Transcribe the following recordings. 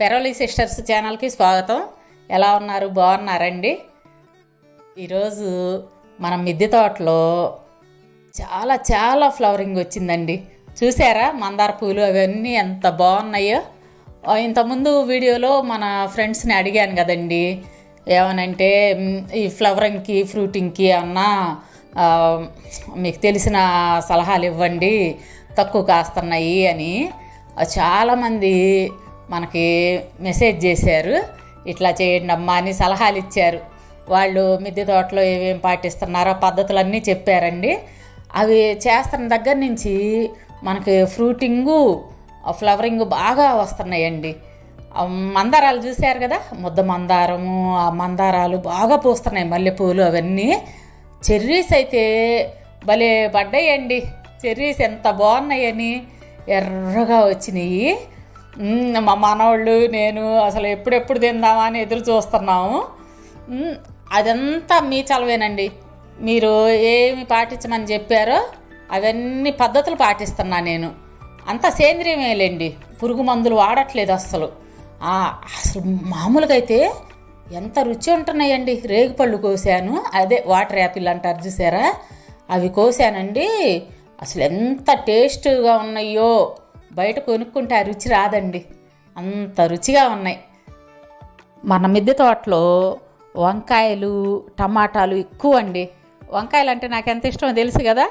పెరోలి sisters ఛానల్కి స్వాగతం. ఎలా ఉన్నారు? బాగున్నారండి? ఈరోజు మన మిద్దె తోటలో చాలా చాలా ఫ్లవరింగ్ వచ్చిందండి. చూసారా? మందార పూలు అవన్నీ ఎంత బాగున్నాయో. ఇంతకుముందు వీడియోలో మన ఫ్రెండ్స్ని అడిగాను కదండి. ఏమనంటే ఈ ఫ్లవరింగ్కి ఫ్రూటింగ్కి అన్నా మీకు తెలిసిన సలహాలు ఇవ్వండి. తక్కువ కాస్తున్నాయి అని. చాలామంది మనకి మెసేజ్ చేశారు. ఇట్లా చేయండి అమ్మా అని సలహాలు ఇచ్చారు. వాళ్ళు మిద్దె తోటలో ఏమేమి పాటిస్తున్నారో పద్ధతులన్నీ చెప్పారండి. అవి చేస్తున్న దగ్గర నుంచి మనకి ఫ్రూటింగు ఫ్లవరింగ్ బాగా వస్తున్నాయండి. మందారాలు చూశారు కదా? ముద్ద మందారము ఆ మందారాలు బాగా పూస్తున్నాయి మల్లెపూలు అవన్నీ. చెర్రీస్ అయితే భలే పడ్డాయండి. చెర్రీస్ ఎంత బాగున్నాయని ఎర్రగా వచ్చినాయి. మా మనవాళ్ళు నేను అసలు ఎప్పుడెప్పుడు తిందామా అని ఎదురు చూస్తున్నాము. అదంతా మీ చలవేనండి. మీరు ఏమి పాటించమని చెప్పారో అవన్నీ పద్ధతులు పాటిస్తున్నా నేను. అంతా సేంద్రియమేలేండి. పురుగు మందులు వాడట్లేదు అస్సలు. అసలు మామూలుగా అయితే ఎంత రుచి ఉంటున్నాయండి. రేగిపళ్ళు కోసాను. అదే వాటర్ యాపిల్ అంటారు చూసారా అవి కోసానండి. అసలు ఎంత టేస్ట్గా ఉన్నాయో. బయట కొనుక్కుంటే ఆ రుచి రాదండి. అంత రుచిగా ఉన్నాయి. మన మిద్దె తోటలో వంకాయలు టమాటాలు ఎక్కువ అండి వంకాయలు అంటే నాకు ఎంత ఇష్టమో తెలుసు కదా?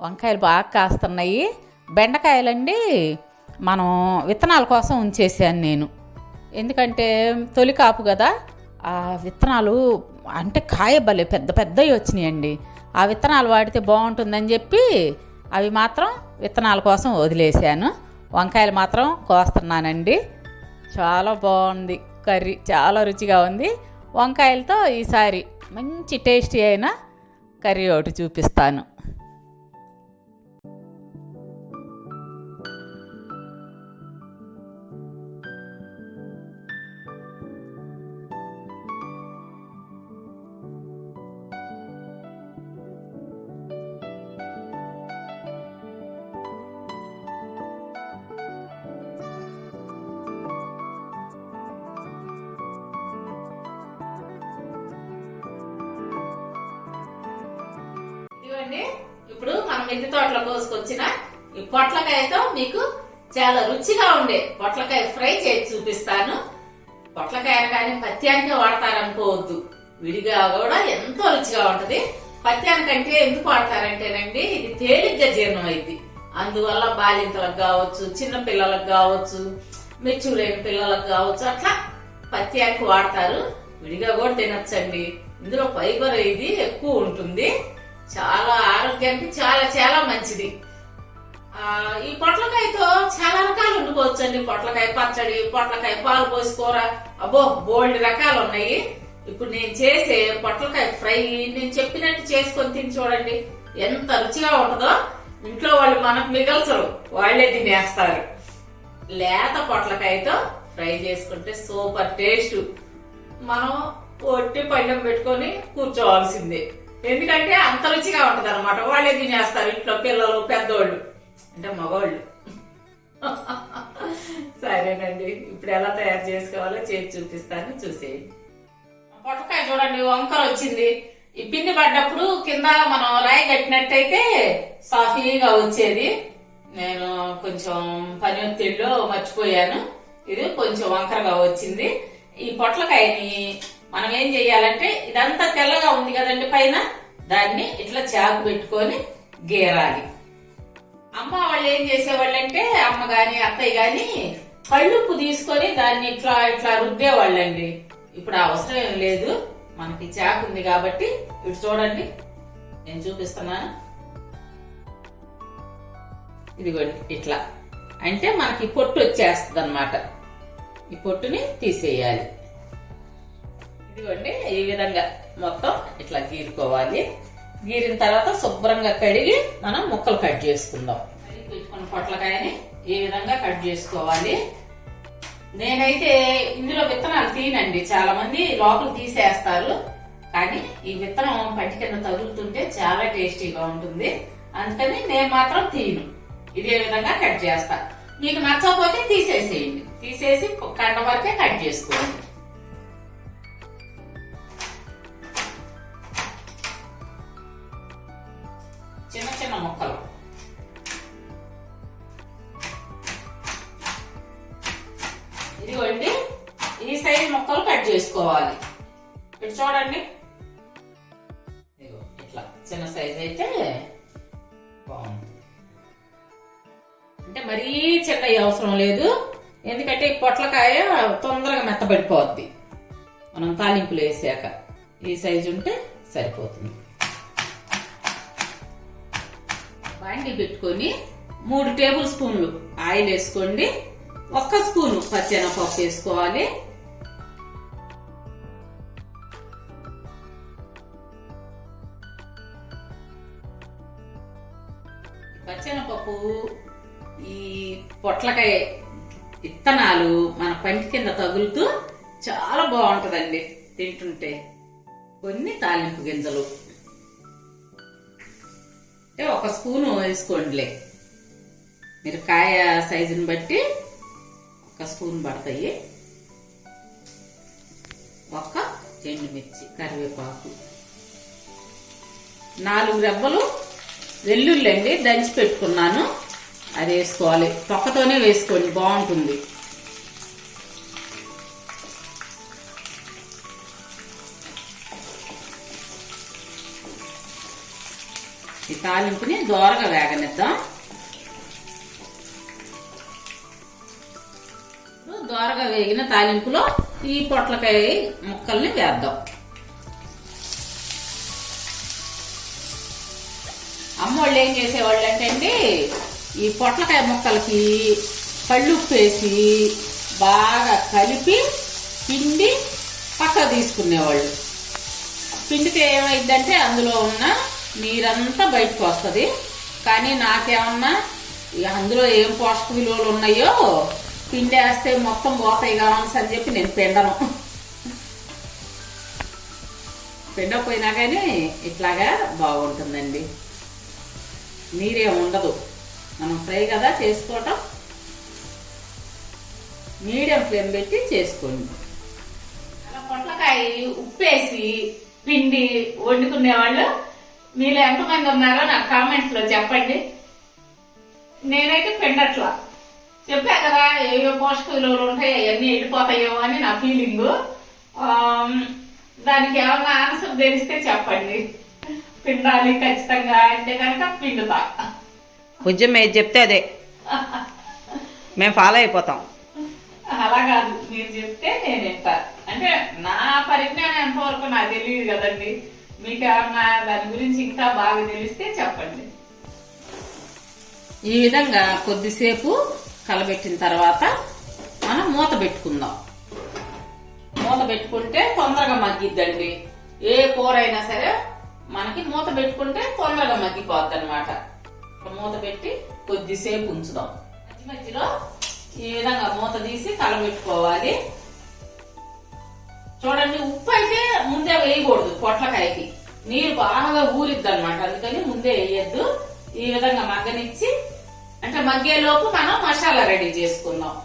వంకాయలు బాగా కాస్తున్నాయి. బెండకాయలండి మనం విత్తనాల కోసం ఉంచేసాను నేను. ఎందుకంటే తొలి కాపు కదా? ఆ విత్తనాలు అంటే కాయ భలే పెద్ద పెద్దవి వచ్చినాయండి. ఆ విత్తనాలు వాడితే బాగుంటుందని చెప్పి అవి మాత్రం విత్తనాల కోసం వదిలేశాను. వంకాయలు మాత్రం కోస్తున్నానండి. చాలా బాగుంది కర్రీ చాలా రుచిగా ఉంది. వంకాయలతో ఈసారి మంచి టేస్టీ అయిన కర్రీ ఒకటి చూపిస్తాను. ఇదిగోండి ఇప్పుడు మన మిద్దె తోటలో కోసుకొచ్చిన ఈ పొట్లకాయతో మీకు చాలా రుచిగా ఉండే పొట్లకాయ ఫ్రై చేసి చూపిస్తాను. పొట్లకాయ కానీ పత్యానికే వాడతారనుకోవద్దు. విడిగా కూడా ఎంతో రుచిగా ఉంటది. పత్యానికంటే ఎందుకు వాడతారంటేనండి ఇది తేలిగ్గా జీర్ణం అయింది అందువల్ల బాలింతలకు కావచ్చు చిన్న పిల్లలకు కావచ్చు మెచ్చులేని పిల్లలకు కావచ్చు అట్లా పత్యానికి వాడతారు. విడిగా కూడా తినొచ్చండి. ఇందులో ఫైబర్ ఇది ఎక్కువ ఉంటుంది. చాలా ఆరోగ్యానికి చాలా చాలా మంచిది. ఈ పొట్లకాయతో చాలా రకాలు వండుకోవచ్చు అండి పొట్లకాయ పచ్చడి పొట్లకాయ పాలు పోసుకోర. అబ్బో బోల్డ్ రకాలు ఉన్నాయి. ఇప్పుడు నేను చేసే పొట్లకాయ ఫ్రై నేను చెప్పినట్టు చేసుకొని తిని చూడండి. ఎంత రుచిగా ఉంటుందో. ఇంట్లో వాళ్ళు మనకు మిగల్చరు. వాళ్ళే తినేస్తారు. లేత పొట్లకాయతో ఫ్రై చేసుకుంటే సూపర్ టేస్ట్. మనం ఒట్టి పళ్ళెం పెట్టుకొని కూర్చోవాల్సిందే. ఎందుకంటే అంత రుచిగా ఉంటది అనమాట వాళ్ళే తినేస్తారు ఇంట్లో పిల్లలు పెద్దోళ్ళు. అంటే మగవాళ్ళు సరేనండి. ఇప్పుడు ఎలా తయారు చేసుకోవాలో చేసి చూపిస్తాను. చూసేయండి. పొట్టకాయ చూడండి వంకర వచ్చింది. ఈ పిండి పడ్డప్పుడు కింద మనం రాయి కట్టినట్టయితే సాఫీగా వచ్చేది. నేను కొంచెం పని ఒత్తిడిలో మర్చిపోయాను. ఇది కొంచెం వంకరగా వచ్చింది. ఈ పొట్లకాయని మనం ఏం చెయ్యాలంటే ఇదంతా తెల్లగా ఉంది కదండి పైన దాన్ని ఇట్లా చాకు పెట్టుకొని గీరాలి. అమ్మ వాళ్ళు ఏం చేసేవాళ్ళంటే అమ్మ గాని అత్తయ్య గాని కళ్ళుప్పు తీసుకొని దాన్ని ఇట్లా ఇట్లా రుద్దేవాళ్ళండి. ఇప్పుడు అవసరం ఏం లేదు. మనకి చాకు ఉంది కాబట్టి ఇటు చూడండి. నేను చూపిస్తున్నాను. ఇదిగోండి ఇట్లా. అంటే మనకి పొట్టు వచ్చేస్తుంది అనమాట ఈ పొట్టుని తీసేయాలి. ఇదిగోండి ఈ విధంగా మొత్తం ఇట్లా గీరుకోవాలి. గీరిన తర్వాత శుభ్రంగా కడిగి మనం ముక్కలు కట్ చేసుకుందాం. కడిగి పెట్టుకున్న పొట్లకాయని ఈ విధంగా కట్ చేసుకోవాలి. నేనైతే ఇందులో విత్తనాలు తీనండి చాలా మంది లోపల తీసేస్తారు కానీ ఈ విత్తనం పంటి కింద తగులుతుంటే చాలా టేస్టీగా ఉంటుంది. అందుకని నేను మాత్రం తీను ఇదే విధంగా కట్ చేస్తా. మీకు నచ్చకపోతే తీసేసేయండి. తీసేసి కండ వరకే కట్ చేసుకోండి. చిన్న చిన్న ముక్కలు. ఇదిగోండి ఈ సైజ్ ముక్కలు కట్ చేసుకోవాలి. ఇటు చూడండి. ఇదిగో ఇట్లా చిన్న సైజ్ అయితే బాగుంది. అంటే మరీ చిన్న అవసరం లేదు. ఎందుకంటే ఈ పొట్లకాయ తొందరగా మెత్తబడిపోద్ది. మనం తాలింపులు వేసాక. ఈ సైజు ఉంటే సరిపోతుంది. బాండి పెట్టుకొని మూడు టేబుల్ స్పూన్లు ఆయిల్ వేసుకోండి. ఒక్క స్పూను పచ్చెనపప్పు వేసుకోవాలి. పచ్చెనపప్పు ఈ పొట్లకాయ విత్తనాలు మన పంటి కింద తగులుతూ చాలా బాగుంటదండి తింటుంటే. కొన్ని తాలింపు గింజలు. అంటే ఒక స్పూను వేసుకోండిలే. మీరు కాయ సైజుని బట్టి ఒక స్పూన్ పడతాయి. ఒక ఎండుమిర్చి కరివేపాకు. నాలుగు రెబ్బలు వెల్లుల్లి అండి దంచి పెట్టుకున్నాను. అది వేసుకోవాలి. తొక్కతోనే వేసుకోండి బాగుంటుంది. ఈ తాలింపుని దోరగా వేగనిద్దాం. దోరగా వేగిన తాలింపులో ఈ పొట్లకాయ ముక్కల్ని వేద్దాం. అమ్మోళ్ళు ఏం చేసేవాళ్ళు అంటే అండి ఈ పొట్లకాయ ముక్కలకి కళ్ళుప్పు వేసి బాగా కలిపి పిండి పక్క తీసుకునేవాళ్ళు. పిండికి ఏమైందంటే అందులో ఉన్న నీరంతా బయటకు వస్తుంది. కానీ నాకేమన్నా అందులో ఏం పోషక విలువలు ఉన్నాయో పిండి వేస్తే మొత్తం పోతాయి కావాల్సి అని చెప్పి నేను పిండను. పిండకపోయినా కానీ ఇట్లాగా బాగుంటుందండి. నీరేం ఉండదు. మనం ఫ్రై కదా చేసుకోవటం. మీడియం ఫ్లేమ్ పెట్టి చేసుకోండి. అలా పొట్లకాయ ఉప్పేసి పిండి వండుకునే మీరు ఎంతమంది ఉన్నారో నాకు కామెంట్స్లో చెప్పండి. నేనైతే పిండట్లా. చెప్పా కదా ఏవో పోషక విలువలు ఉంటాయో అవన్నీ వెళ్ళిపోతాయో అని నా ఫీలింగ్ దానికి ఏమన్నా ఆన్సర్ తెలిస్తే చెప్పండి. పిండాలి ఖచ్చితంగా అంటే కనుక పిండుతా. ఉద్యమం ఏది చెప్తే అదే. మేము ఫాలో అయిపోతాం. అలా కాదు మీరు చెప్తే నేను వింటా అంటే నా పరిజ్ఞానం ఎంతవరకు నాకు తెలియదు కదండి. మీకు ఏమన్నా దాని గురించి ఇంకా బాగా తెలిస్తే చెప్పండి. ఈ విధంగా కొద్దిసేపు కలబెట్టిన తర్వాత మనం మూత పెట్టుకుందాం. మూత పెట్టుకుంటే తొందరగా మగ్గిద్దండి. ఏ కూర అయినా సరే మనకి మూత పెట్టుకుంటే తొందరగా మగ్గిపోద్ది అనమాట మూత పెట్టి కొద్దిసేపు ఉంచుదాం. మధ్య మధ్యలో ఈ విధంగా మూత తీసి కలబెట్టుకోవాలి. చూడండి ఉప్పు అయితే ముందే వేయకూడదు పొట్లకాయకి. నీరు బాగా ఊరిద్ది అనమాట అందుకని ముందే వేయద్దు. ఈ విధంగా మగ్గనిచ్చి అంటే మగ్గేలోపు మనం మసాలా రెడీ చేసుకుందాం.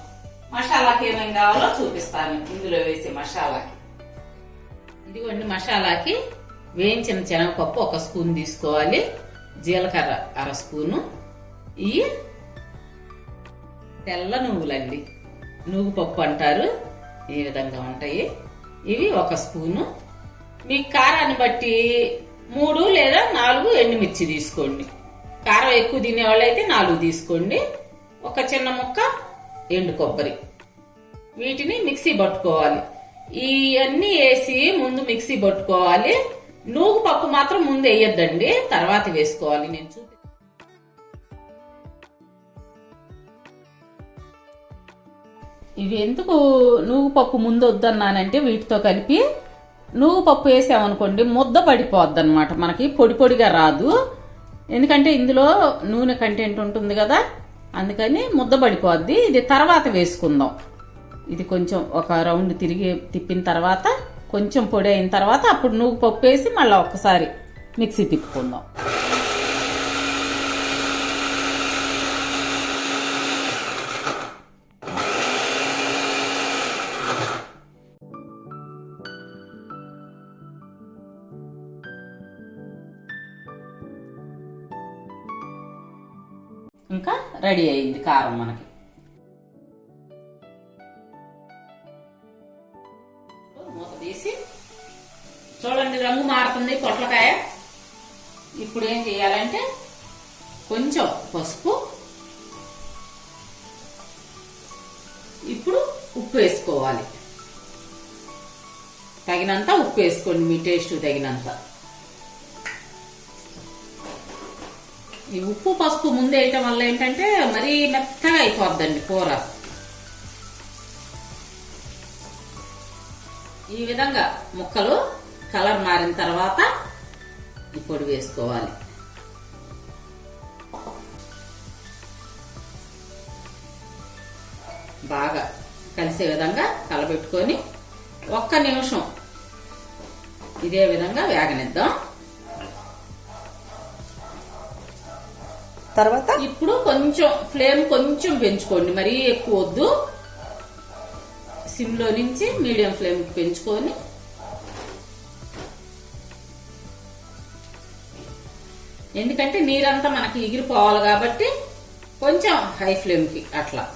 మసాలాకి ఏమేమి కావాలో చూపిస్తాను. ఇందులో వేసే మసాలాకి. ఇదిగోండి మసాలాకి వేయించిన శనగపప్పు ఒక స్పూన్ తీసుకోవాలి. జీలకర్ర అర స్పూను. ఈ తెల్ల నువ్వులండి. నువ్వు పప్పు అంటారు. ఈ విధంగా ఉంటాయి. ఇవి ఒక స్పూను. మీ కారాన్ని బట్టి మూడు లేదా నాలుగు ఎండుమిర్చి తీసుకోండి. కారం ఎక్కువ తినేవాళ్ళు అయితే నాలుగు తీసుకోండి. ఒక చిన్న ముక్క ఎండు కొబ్బరి. వీటిని మిక్సీ పట్టుకోవాలి. ఇవన్నీ వేసి ముందు మిక్సీ పట్టుకోవాలి. నూగు పప్పు మాత్రం ముందు వేయొద్దండి. తర్వాత వేసుకోవాలి. నేను చూపి ఇవి ఎందుకు నువ్వు పప్పు ముందు వద్దన్నానంటే వీటితో కలిపి నువ్వు పప్పు వేసామనుకోండి ముద్ద పడిపోద్ది అనమాట మనకి పొడి పొడిగా రాదు. ఎందుకంటే ఇందులో నూనె కంటెంట్ ఉంటుంది కదా? అందుకని ముద్ద పడిపోద్ది. ఇది తర్వాత వేసుకుందాం. ఇది కొంచెం ఒక రౌండ్ తిరిగి తిప్పిన తర్వాత కొంచెం పొడి అయిన తర్వాత అప్పుడు నువ్వు పప్పు వేసి మళ్ళీ ఒక్కసారి మిక్సీ తిప్పుకుందాం. రెడీ అయింది కారం మనకి. మూత తీసి చూడండి రంగు మారుతుంది పొట్లకాయ. ఇప్పుడు ఏం చేయాలంటే కొంచెం పసుపు ఇప్పుడు ఉప్పు వేసుకోవాలి. తగినంత ఉప్పు వేసుకోండి మీ టేస్ట్ తగినంత. ఈ ఉప్పు పసుపు ముందు వేయటం వల్ల ఏంటంటే మరీ మెత్తగా అయిపోద్దండి కూర. ఈ విధంగా ముక్కలు కలర్ మారిన తర్వాత ఈ పొడి వేసుకోవాలి. బాగా కలిసే విధంగా కలబెట్టుకొని ఒక్క నిమిషం ఇదే విధంగా వేగనిద్దాం. తర్వాత? ఇప్పుడు కొంచెం ఫ్లేమ్ కొంచెం పెంచుకోండి. మరీ ఎక్కువ వద్దు. సిమ్లో నుంచి మీడియం ఫ్లేమ్ పెంచుకొని. ఎందుకంటే నీరంతా మనకి ఎగిరిపోవాలి కాబట్టి కొంచెం హై ఫ్లేమ్కి అట్లా.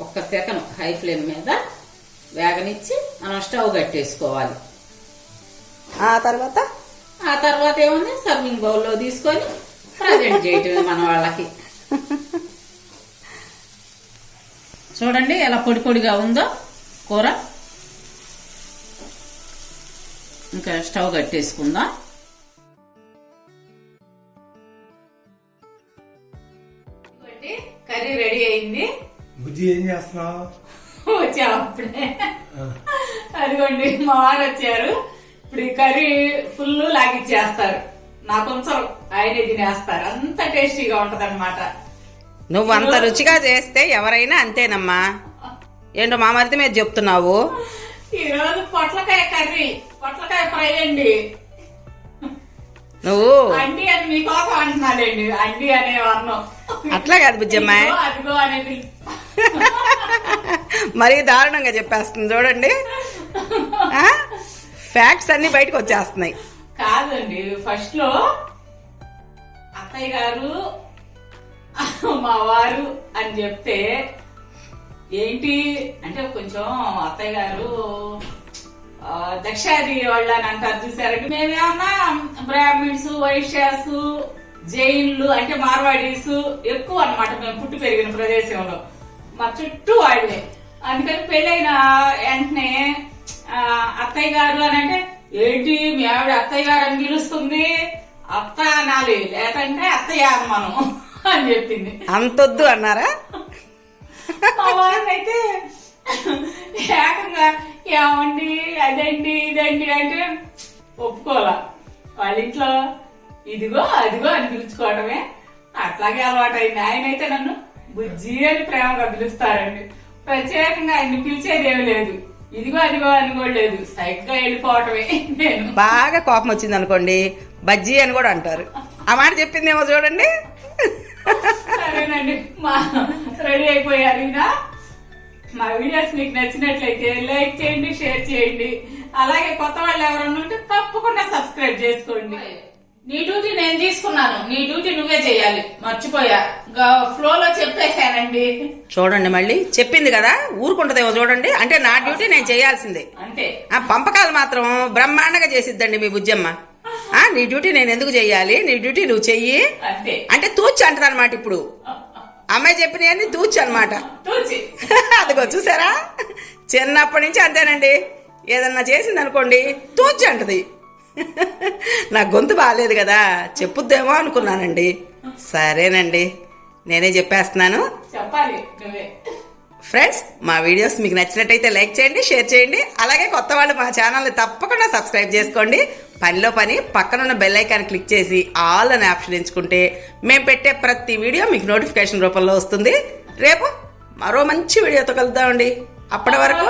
ఒక్క సెకండ్ హై ఫ్లేమ్ మీద వేగనిచ్చి మనం స్టవ్ కట్టేసుకోవాలి. ఆ తర్వాత? ఆ తర్వాత ఏముంది? సర్వింగ్ బౌల్లో తీసుకొని ప్రజెంట్ చేయటమే మన వాళ్ళకి. చూడండి ఎలా పొడి పొడిగా ఉందో కూర. ఇంకా స్టవ్ కట్టేసుకుందాం. కర్రీ రెడీ అయింది. బుజ్జి ఏం చేస్తున్నావు? వచ్చా అప్పుడే. అదిగోండి మా వారు వచ్చారు. ఇప్పుడు ఈ కర్రీ ఫుల్ లాగిచ్చేస్తారు. నా కొంచెం ఆయనే తినేస్తారు. అంత టేస్టీగా ఉంటది అనమాట నువ్వు అంత రుచిగా చేస్తే ఎవరైనా అంతేనమ్మా. ఏంటో మా మరిది మీద చెప్తున్నావు? ఈ రోజు పొట్లకాయ కర్రీ. పొట్లకాయ ఫ్రై అండి. నువ్వు? అండి అని మీకోసం అంటున్నాడండి అండి అనే వర్ణం. అట్లా కాదు బుజ్జమ్మ. అదిగో అనే మరీ దారుణంగా చెప్పేస్తుంది. చూడండి. ఫ్యాక్ట్స్ అన్ని బయటకు వచ్చేస్తున్నాయి. కాదండి ఫస్ట్లో అత్తయ్య గారు మా వారు అని చెప్తే ఏంటి అంటే కొంచెం అత్తయ్య గారు దక్షాది వాళ్ళు అని అంటారు చూసారంటే మేమేమన్నా బ్రాహ్మిన్స్ వైశ్యాస్ జైన్లు అంటే మార్వాడీస్ ఎక్కువ అన్నమాట మేము పుట్టి పెరిగిన ప్రదేశంలో. మా చుట్టూ వాళ్ళే. అందుకని పెళ్ళైన అత్తయ్య గారు అని అంటే ఏంటి మీ ఆవిడ అత్తయ్య గారు అని పిలుస్తుంది? అత్త అనాలి లేదంటే అత్తయ్య మనం అని చెప్పింది. అంతొద్దు అన్నారా? మా ఏకంగా ఏమండి అదండి ఇదండి అంటే ఒప్పుకోవాలా. వాళ్ళ ఇంట్లో ఇదిగో అదిగో అని పిలుచుకోవడమే అట్లాగే అలవాటైంది. ఆయన అయితే నన్ను బుజ్జి అని ప్రేమగా పిలుస్తారండి. ప్రత్యేకంగా ఆయన్ని పిలిచేదేమి లేదు. ఇదిగో అదిగో అని కూడా లేదు సైగ్గా వెళ్ళిపోవటమే. నేను బాగా కోపం వచ్చింది అనుకోండి బజ్జీ అని కూడా అంటారు. ఆ మాట చెప్పిందేమో చూడండి. సరేనండి. మా రెడీ అయిపోయారు మా వీడియోస్ మీకు నచ్చినట్లయితే లైక్ చేయండి షేర్ చేయండి. అలాగే కొత్త వాళ్ళు ఎవరన్నా ఉంటే తప్పకుండా సబ్స్క్రైబ్ చేసుకోండి. నీ డ్యూటీ నేను తీసుకున్నాను. నీ డ్యూటీ నువ్వే చేయాలి. మర్చిపోయా. ఫ్లో లో చెప్పేశానండి. చూడండి మళ్ళీ. చెప్పింది కదా? ఊరుకుంటదేమో చూడండి. అంటే నా డ్యూటీ నేను చేయాల్సిందే. అంతే. ఆ పంపకాలు మాత్రం బ్రహ్మాండంగా చేసిద్దండి మీ బుజ్జమ్మ. ఆ నీ డ్యూటీ నేను ఎందుకు చెయ్యాలి నీ డ్యూటీ నువ్వు చెయ్యి. అంతే. అంటే తూచి అంటది అనమాట ఇప్పుడు. అమ్మాయి చెప్పినవన్నీ తూచి అనమాట అదిగో చూసారా? చిన్నప్పటి నుంచి అంతేనండి. ఏదన్నా చేసింది అనుకోండి తూచి అంటది. నా గొంతు బాగాలేదు కదా చెప్పుద్దేమో అనుకున్నానండి. సరేనండి నేనే చెప్పేస్తున్నాను. చెప్పాలి నువ్వే. ఫ్రెండ్స్ మా వీడియోస్ మీకు నచ్చినట్టయితే లైక్ చేయండి షేర్ చేయండి. అలాగే కొత్త వాళ్ళు మా ఛానల్ని తప్పకుండా సబ్స్క్రైబ్ చేసుకోండి. పనిలో పని పక్కనున్న బెల్ ఐకాన్ క్లిక్ చేసి ఆల్ అనే ఆప్షన్ ఎంచుకుంటే మేము పెట్టే ప్రతి వీడియో మీకు నోటిఫికేషన్ రూపంలో వస్తుంది. రేపు మరో మంచి వీడియోతో కలుద్దామండి. అప్పటి వరకు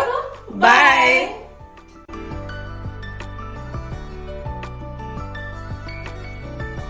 బాయ్.